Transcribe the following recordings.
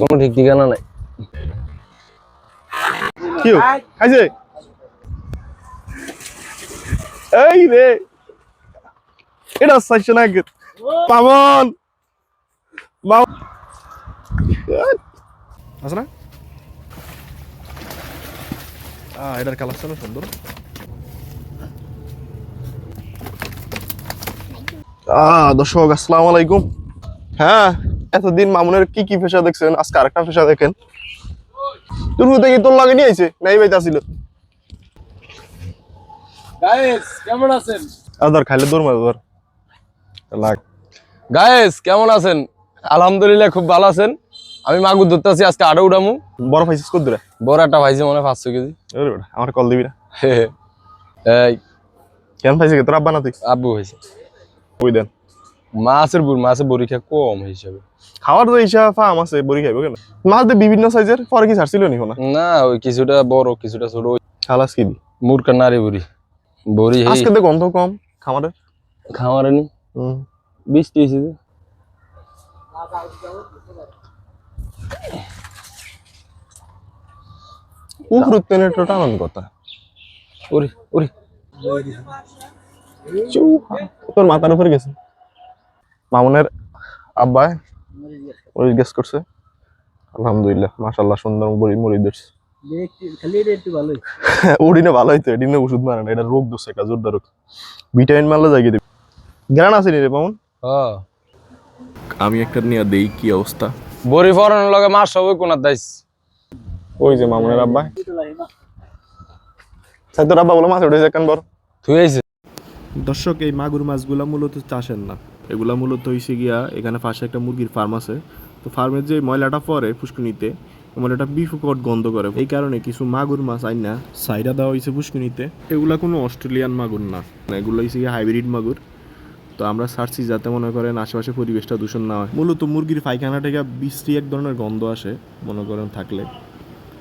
কোনো ঠিক ঠিকানা নাই কি? খাইছে? এই রে। এটা সাইছে না পামন মাও আছে না? এটার কালারটা সুন্দর। দর্শক আসসালামু আলাইকুম। হ্যাঁ এতদিন মামুনের কি কি পেশা দেখছেন? আজকে আরেকটা পেশা দেখেন। থেকে তোর লাগে নিয়ে আইছে নাই আসিল। গাইস কেমন আছেন? আদার খাইলে দৌড় মারো ধর। লাগ। গায়েস কেমন আছেন? আলহামদুলিল্লাহ খুব ভালো আছেন। আমি মাগুর ধরতেছি আজকে আরও উঠামু বড় পাইছিস কত দূরে? বড় একটা ভাইছে মনে পাঁচশো কেজি। আমার কল দিবি না। এই। কেন পাইছে তোর আব্বা না তুই? আব্বু হয়েছে ওই দেন? মাছের বুড় মাছের বড়ি খেয়ে কম হিসাবে। খাওয়ার তো হিসাব ফার্ম আছে বড়ি খাইবো কেন? মাছ দিয়ে বিভিন্ন সাইজের পরে কি ছাড়ছিল নি না না ওই কিছুটা বড় কিছুটা ছোট খালাস কি মুরকা নারী বুড়ি। বড়ি আজকে তো গন্ধ কম খামারের? খাওয়ারে নি। হুম। বৃষ্টি হয়েছে যে। উপর তেনে তো কথা। ওরে ওরে তোর মাথার উপরে গেছে। মামুনের আব্বা ওই গেস করছে। আলহামদুলিল্লাহ মাশাল্লাহ সুন্দর ধরছে ওডিনে ভালো হইতো এডিনে ওষুধ মারে না এটা রোগ দোষ একটা জোরদার রোগ। ভিটামিন মারলে জাগিয়ে দিবি গ্রান আছে নি রে মামুন? হ্যাঁ। আমি একটা নিয়ে দেই কি অবস্থা? বড়ি ফরানোর লগে মাছ সবই কোনার দাইস। ওই যে মামুনের আব্বা। তোর আব্বা বলো মাছ উঠেছে কেন বড়। তুই দর্শক, এই মাগুর মাছগুলা মূলত চাষের না। এগুলা মূলত হইছে গিয়া, এখানে পাশে একটা মুরগির ফার্ম আছে। তো ফার্মের যে ময়লাটা পরে পুষ্কুনিতে ময়লাটা বিফুকট গন্ধ করে। এই কারণে কিছু মাগুর মাছ আইন না সাইডা দেওয়া হয়েছে পুষ্কুনিতে এগুলা কোনো অস্ট্রেলিয়ান মাগুর না। এগুলো হইছে গিয়া হাইব্রিড মাগুর। তো আমরা ছাড়ছি যাতে মনে করেন আশেপাশে পরিবেশটা দূষণ না হয়। মূলত মুরগির পায়খানা থেকে বিশ্রী এক ধরনের গন্ধ আসে, মনে করেন থাকলে।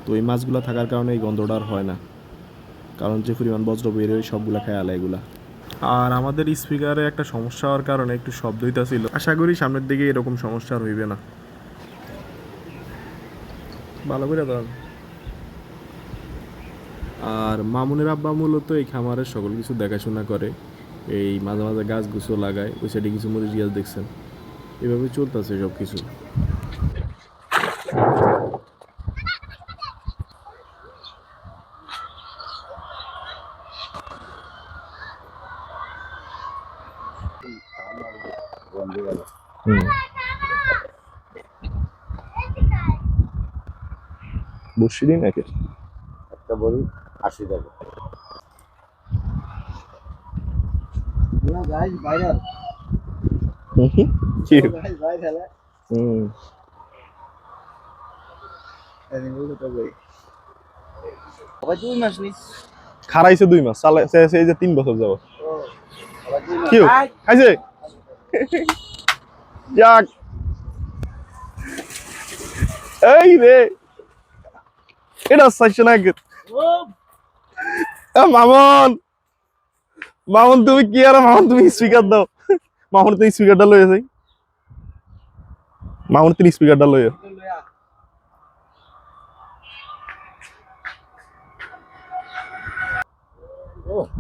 তো এই মাছগুলা থাকার কারণে এই গন্ধটা আর হয় না। কারণ যে পরিমাণ বজ্র বের হয়, সবগুলা খায় এগুলা। আর আমাদের স্পিকারে একটা সমস্যা হওয়ার কারণে একটু শব্দ হইতাছিল। আশা করি সামনের দিকে এরকম সমস্যা হইবে না। ভালো করে দাও আর মামুনের আব্বা মূলত এই খামারের সকল কিছু দেখাশোনা করে। এই মাঝে মাঝে গাছ গুছো লাগায়, ওই সাইডে কিছু মরিচ গাছ দেখছেন। এভাবে চলতেছে সব কিছু বসি দিন একে। একটা বড়ি আশি টাকা এই খারাইছে দুই মাস চালাই সেই যে তিন বছর যাব কি খাইছে? যাক। এই রে। এটা চাইছে না মামন। মামন তুমি কি আর মামন তুমি স্পিকার দাও। মামন তুমি স্পিকারটা লয়ে যাই মামন তুমি স্পিকারটা লয়ে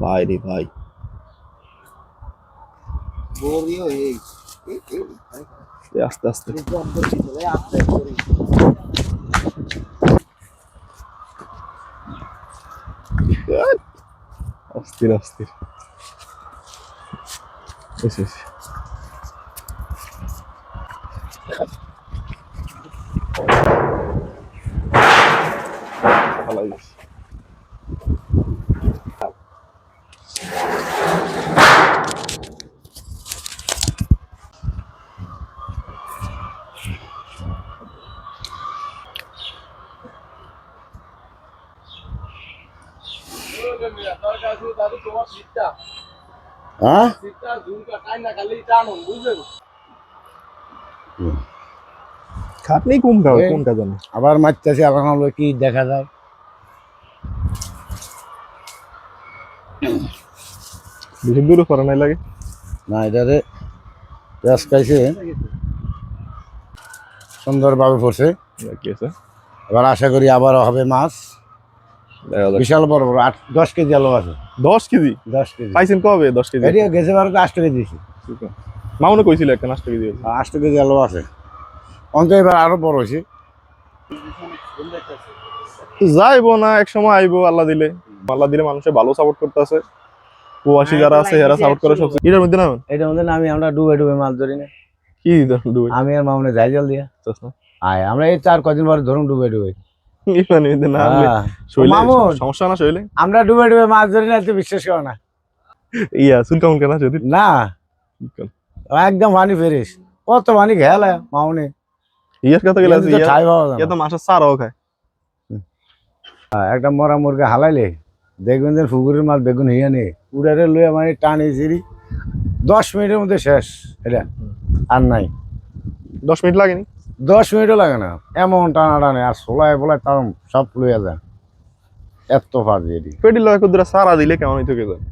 ভাই রে ভাই। বড়িও এই এ আস্তে আস্তে। অস্থির অস্থির। এসে এসে ভালো হয়েছে। হ্যাঁ? খাটনি কম কোনটা জানো? আবার মারতেছে কি দেখা যায়? বেশি দূরে পড়া নাই লাগে। না এটারে পেঁয়াজ খাইছে সুন্দরভাবে পড়ছে। এবার আশা করি আবারও হবে মাছ। বিশাল বড় বড় আট দশ কেজি আলু আছে। দশ কেজি? দশ কেজি। পাইছেন কবে দশ কেজি? এটি গেছে বারোতে আষ্ট কেজি দিয়েছি। মামনে কইছিল একটা নাস্তা কেজি আছে। আষ্ট কেজি আলু আছে। অন্ত এবার আরও বড় হয়েছে। যাইবো না এক সময় আইবো আল্লাহ দিলে। আল্লাহ দিলে মানুষে ভালো সাপোর্ট করতেছে। প্রবাসী যারা আছে এরা সাপোর্ট করে সবচেয়ে। এটার মধ্যে না এটার মধ্যে আমি আমরা ডুবে ডুবে মাছ ধরি না। কি ডুবে? আমি আর মামনে যাই জল দিয়া আয় আমরা এই চার কদিন পরে ধরুন ডুবে ডুবে। ইমানে মধ্যে না আনলে। শৈলে মামুন। সমস্যা না শৈলে? আমরা ডুবে ডুবে মাছ ধরি না বিশ্বাস করো না। ইয়া চুল কেমন কেন আছে না। একদম পানি ফেরিস। কত পানি খেয়ালে মামনে। ইয়ার কথা গেলে ইয়া। তো মাছের সারাও খায়। একটা মরা মুরগা হালাইলে দেখবেন যে পুকুরের মাছ বেগুন হইয়া নেই উড়ারে লইয়া মানে টানি সিঁড়ি দশ মিনিটের মধ্যে শেষ। এটা আর নাই। দশ মিনিট লাগেনি? দশ মিনিটও লাগে না। এমন টানা টানে আর সোলায় বলায় তার সব লইয়া যায়। এত ফাঁদি এটি। পেটি লয় কুদরা সারা দিলে কেমন হইতো কে যায়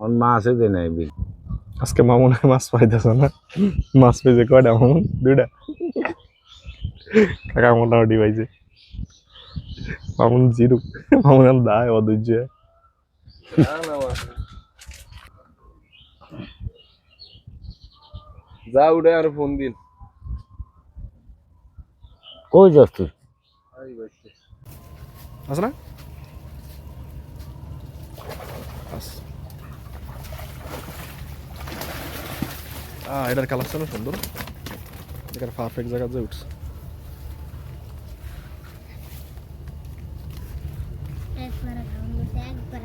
আমার মা আছে যে নাই বিল আজকে মামুন মাছ পাইতেছে না। মাছ পেয়েছে কয়টা মামুন? দুইটা। কাকা মোটামুটি পাইছে। মামুন জিরু। মামুন আর দায় অধৈর্য। যা উঠে আর ফোন দিন। কই যাস তুই? আছে না? এটার কালারটা না সুন্দর। এটার পারফেক্ট জায়গা যে উঠছে। একবার একবার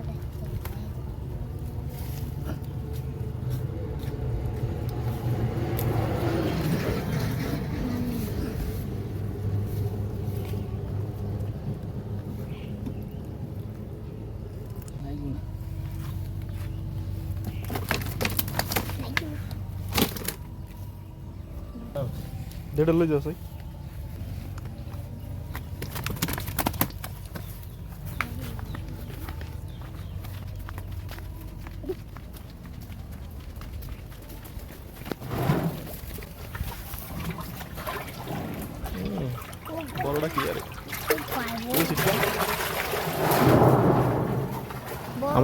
দেখতে দেড় লই যাস বড়টা কি আরে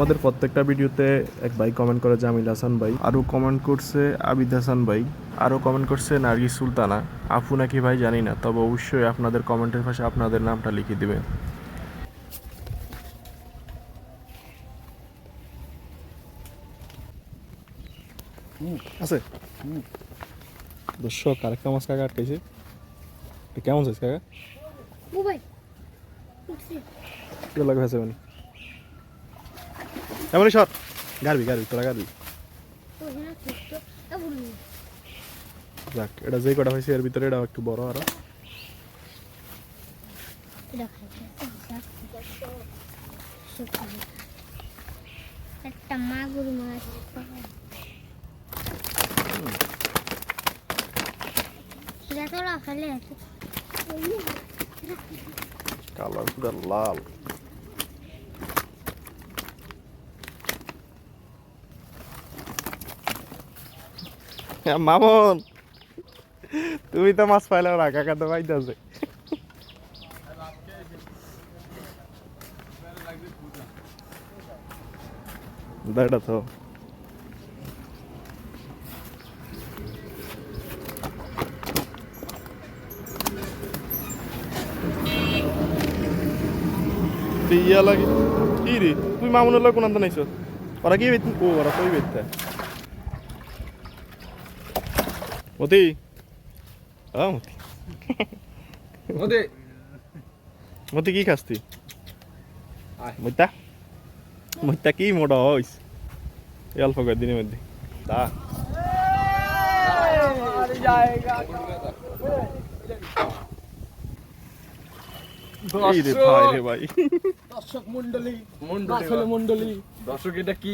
আমাদের প্রত্যেকটা ভিডিওতে এক ভাই কমেন্ট করে জামিল হাসান ভাই। আরও কমেন্ট করছে আবিদ হাসান ভাই। আরও কমেন্ট করছে নার্গিস সুলতানা। আপু নাকি ভাই জানি না তবে অবশ্যই আপনাদের কমেন্টের পাশে আপনাদের নামটা লিখে দিবে। আছে? দর্শক আরেকটা মাছ কাকা আটকাইছে। এটা কেমন চাইছে কাকা? মোবাইল উঠছে। লাগে ভেসে মানে। এমনই শট গাড়বি গাড়বি তোরা গাড়বি। যাক এটা যেই কটা হয়েছে এর ভিতরে এটা একটু বড় আরও। একটা মাগুর মাছ। কালার পুরো লাল। মামন। তুমি তো মাছ পাইলে না কাকা তো পাইতেছে। এটা তো। ইয়া লাগে কি রে? তুই মামুনের লাগে কোন আনতে নাইছ? ওরা কি ও, ওরা কই বেত মতি? আ মতি। ওদে মতি কি খাস তুই। মইতা মইতা কি মোটা হইস? এই অল্প কয়েকদিনের মধ্যে। দা। এই রে ভাই রে ভাই। মন্ডলী মন্ডলী দর্শক এটা কি?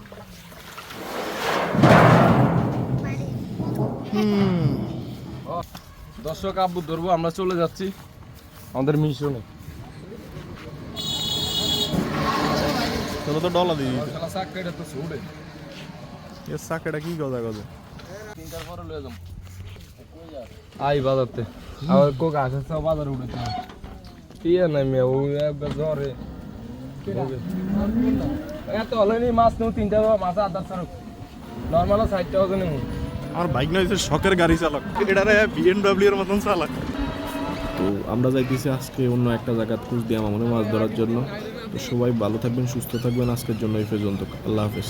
দর্শক আব্বু ধরবো আমরা চলে যাচ্ছি আমাদের মিশনে। চলো তো ডলা এর সাকেটা কি গজা গজা? তিনটার পরে লয়ে যাম আই বাজারতে। আবার কোক আসে সব বাজার উঠেছে। ইয়ে নাই মেয়ে ও একবার জ্বরে। এত হলেনি মাছ নেও তিনটা মাছ আদার সরক নর্মাল হবে নেই আমার বাইক না হচ্ছে শখের গাড়ি চালক। এটা রে বিএমডব্লিউ এর মতন চালক। তো আমরা যাইতেছি আজকে অন্য একটা জায়গা খুঁজ দিয়ে আমার মাছ ধরার জন্য। তো সবাই ভালো থাকবেন সুস্থ থাকবেন আজকের জন্য এই পর্যন্ত। আল্লাহ হাফেজ।